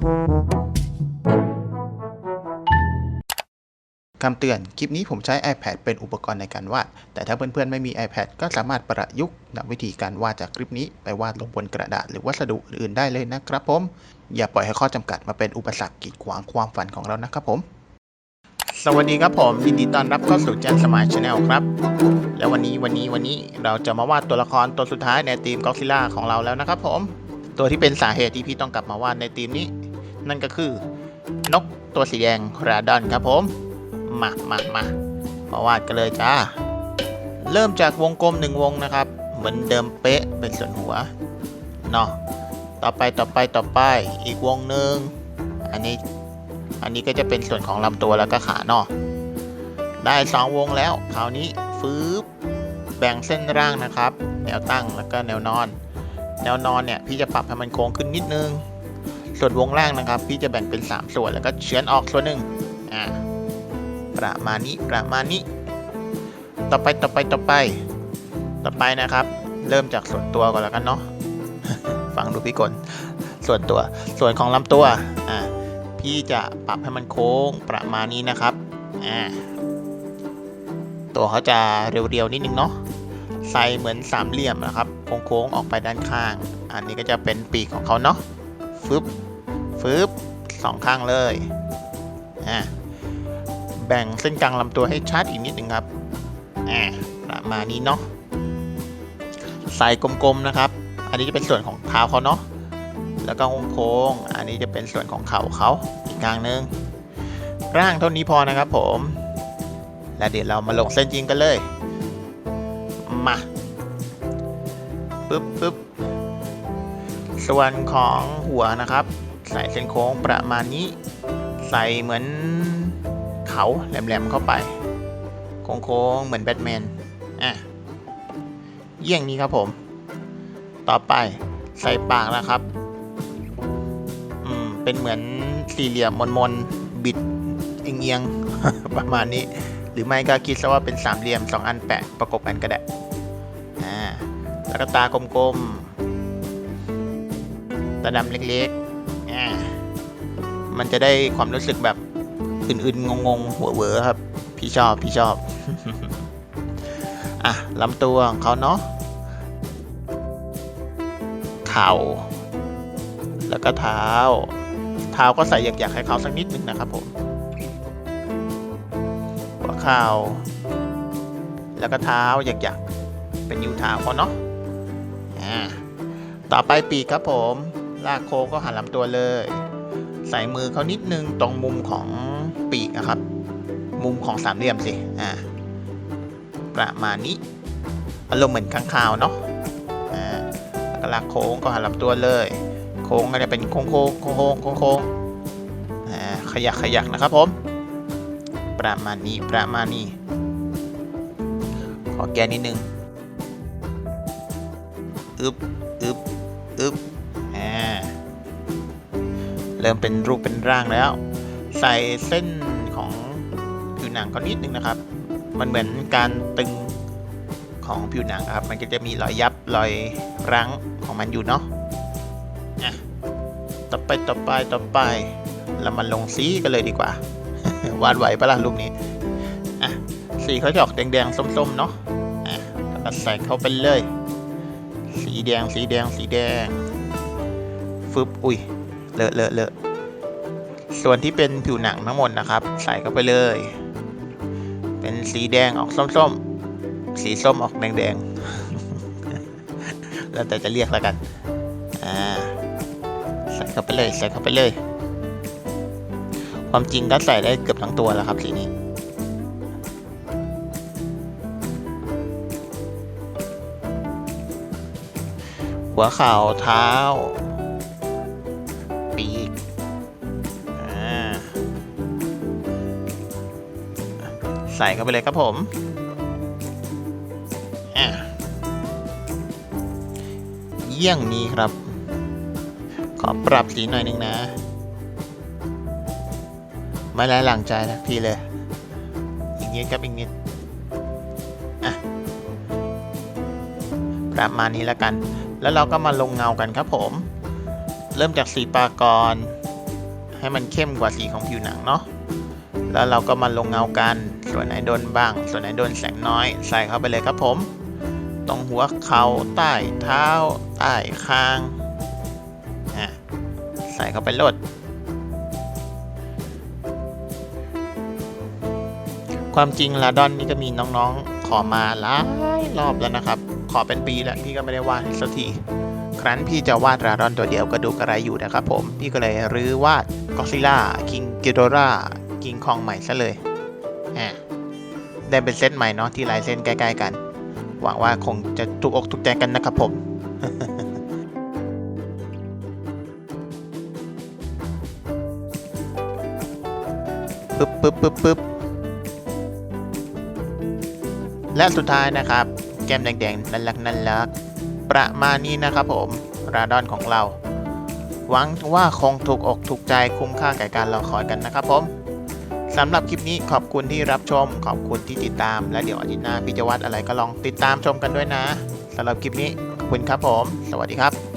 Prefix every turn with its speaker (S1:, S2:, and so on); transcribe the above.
S1: คำเตือน คลิปนี้ผมใช้ iPad เป็นอุปกรณ์ในการวาด แต่ถ้าเพื่อนๆ ไม่มี iPad ก็สามารถประยุกต์นำวิธีการวาดจากคลิปนี้ไปวาดลงบนกระดาษหรือวัสดุอื่นได้เลยนะครับผม อย่าปล่อยให้ข้อจำกัดมาเป็นอุปสรรคกีดขวางความฝันของเรานะครับผม สวัสดีครับผมยินดีต้อนรับเข้าสู่แจนสมายชาแนลครับ แล้ววันนี้วันนี้วันนี้เราจะมาวาดตัวละครตัวสุดท้ายในทีมก็ซิล่าของเราแล้วนะครับผม ตัวที่เป็นสาเหตุที่พี่ต้องกลับมาวาดในทีมนี้ นั่นก็คือนกตัวสีแดงราดอนครับผม มามามามาวาดกันเลยจ้า เริ่มจากวงกลมหนึ่งวงนะครับ เหมือนเดิมเป๊ะเป็นส่วนหัวเนาะต่อไปต่อไปต่อไปอีกวงหนึ่งอันนี้อันนี้ก็จะเป็นส่วนของลำตัวแล้วก็ขาเนาะได้สองวงแล้วคราวนี้ฟืบแบ่งเส้นร่างนะครับ แนวตั้งแล้วก็แนวนอน แนวนอนเนี่ยพี่จะปรับให้มันโค้งขึ้นนิดนึง ส่วนวงล่างนะครับ พี่จะแบ่งเป็น 3 ส่วนแล้วก็เฉือนออกส่วนหนึ่งอ่าประมาณนี้ประมาณนี้ ต่อไปต่อไปต่อไป ต่อไปนะครับ เริ่มจากส่วนตัวก่อนแล้วกันเนาะฟังดูพี่กลส่วนตัวส่วนของลำตัวอ่าพี่จะปรับให้มันโค้งประมาณนี้นะครับอ่าตัวเขาจะเรียวๆนิดนึงเนาะใส่เหมือนสามเหลี่ยมนะครับโค้งๆออกไปด้านข้าง อันนี้ก็จะเป็นปีกของเขาเนาะฟึบ ฟึบสองข้างเลยอ่าแบ่งเส้นกลางลำตัวให้ชัดอีกนิดหนึ่งครับอ่าประมาณนี้เนาะใส่กลมๆนะครับ อันนี้จะเป็นส่วนของเท้าเขาเนาะแล้วก็โค้งๆอันนี้จะเป็นส่วนของเข่าเขาอีกกลางนึงร่างเท่านี้พอนะครับผม แล้วเดี๋ยวเรามาลงเส้นจริงกันเลย มาปึ๊บปึ๊บส่วนของหัวนะครับ ใส่เส้นโค้งประมาณนี้ ใส่เหมือนเขาแหลมๆเข้าไป โค้งๆเหมือนแบทแมนอะเยี่ยงนี้ครับผม ต่อไปใส่ปากนะครับอืมเป็นเหมือนสี่เหลี่ยมมนๆบิดเอียงๆประมาณนี้ หรือไม่ก็คิดซะว่าเป็นสามเหลี่ยมสองอันแปะประกบกันก็ได้อ่าแล้วก็ตากลมๆตาดำเล็กๆ มันจะได้ความรู้สึกแบบอื่นๆ งงๆ หัวเวอครับ พี่ชอบ พี่ชอบ อะลำตัวของเขาเนาะเข่า แล้วก็เท้า เท้าก็ใส่หยักๆให้เขาสักนิดนึงนะครับผมหัวเข่า แล้วก็เท้าหยักๆเป็นยูเท้าเขาเนาะอ่าต่อไปปีกครับผม ลากโคก็หันลำตัวเลย ใส่มือเขานิดนึงตรงมุมของปีกนะครับ มุมของสามเหลี่ยมสิอ่าประมาณนี้อารมณ์เหมือนข้างคาวเนาะอ่าแล้วก็ลากโค้งก็หันลำตัวเลย โค้งก็จะเป็นโค้งโค้งโค้งโค้งโค้งโค้งอ่าขยักขยักนะครับผมประมาณนี้ประมาณนี้ขอแกนิดนึงอึบอึบอึบ เริ่มเป็นรูปเป็นร่างแล้ว ใส่เส้นของผิวหนังเขานิดนึงนะครับ มันเหมือนการตึงของผิวหนังครับ มันก็จะมีรอยยับรอยรั้งของมันอยู่เนาะอะต่อไปต่อไปต่อไปเรามาลงสีกันเลยดีกว่า วาดไหวปะล่ะรูปนี้อะสีเขาจะออกแดงๆส้มๆเนาะอะแล้วก็ใส่เข้าไปเลย สีแดงสีแดงสีแดงฟึบอุ้ย เลอะเลอะเลอะส่วนที่เป็นผิวหนังทั้งหมดนะครับ ใส่เข้าไปเลย เป็นสีแดงออกส้มๆ สีส้มออกแดงๆ แล้วแต่จะเรียกแล้วกัน อ่า ใส่เข้าไปเลย ใส่เข้าไปเลย ความจริงก็ใส่ได้เกือบทั้งตัวแล้วครับสีนี้หัวเข่าเท้า ใส่เข้าไปเลยครับผมอะเยี่ยงนี้ครับ ขอปรับสีหน่อยนึงนะ ไม่ไร้หลังใจนะพี่เลย อีกนิดครับอีกนิดอะประมาณนี้แล้วกัน แล้วเราก็มาลงเงากันครับผม เริ่มจากสีปากก่อนให้มันเข้มกว่าสีของผิวหนังเนาะ แล้วเราก็มาลงเงากัน ส่วนไหนโดนบ้าง ส่วนไหนโดนแสงน้อย ใส่เข้าไปเลยครับผม ตรงหัวเขา่าใต้เท้า ใต้คางอะใส่เข้าไปลดความจริงลาดอนนี่ก็มีน้องๆ ขอมาหลายรอบแล้วนะครับ ขอเป็นปีแล้วพี่ก็ไม่ได้วาดสักทีครั้นพี่จะวาดราดอนตัวเดียวก็ดูกระไรอยู่นะครับผม พี่ก็เลยรื้อวาดก็ซิล่าคิงกิโดราคิงคองใหม่ซะเลย ได้เป็นเซตใหม่เนาะที่ลายเส้นใกล้ๆกัน หวังว่าคงจะถูกอกถูกใจกันนะครับผมปึ๊บปึ๊บปึ๊บปึ๊บและสุดท้ายนะครับ แก้มแดงๆนั่นลักนั่นลักประมาณนี้นะครับผมราดอนของเรา หวังว่าคงถูกอกถูกใจคุ้มค่าแก่การรอคอยกันนะครับผม สำหรับคลิปนี้ขอบคุณที่รับชม ขอบคุณที่ติดตาม และเดี๋ยวอาทิตย์หน้าพี่จะวัดอะไรก็ลองติดตามชมกันด้วยนะสำหรับคลิปนี้ขอบคุณครับผม สวัสดีครับ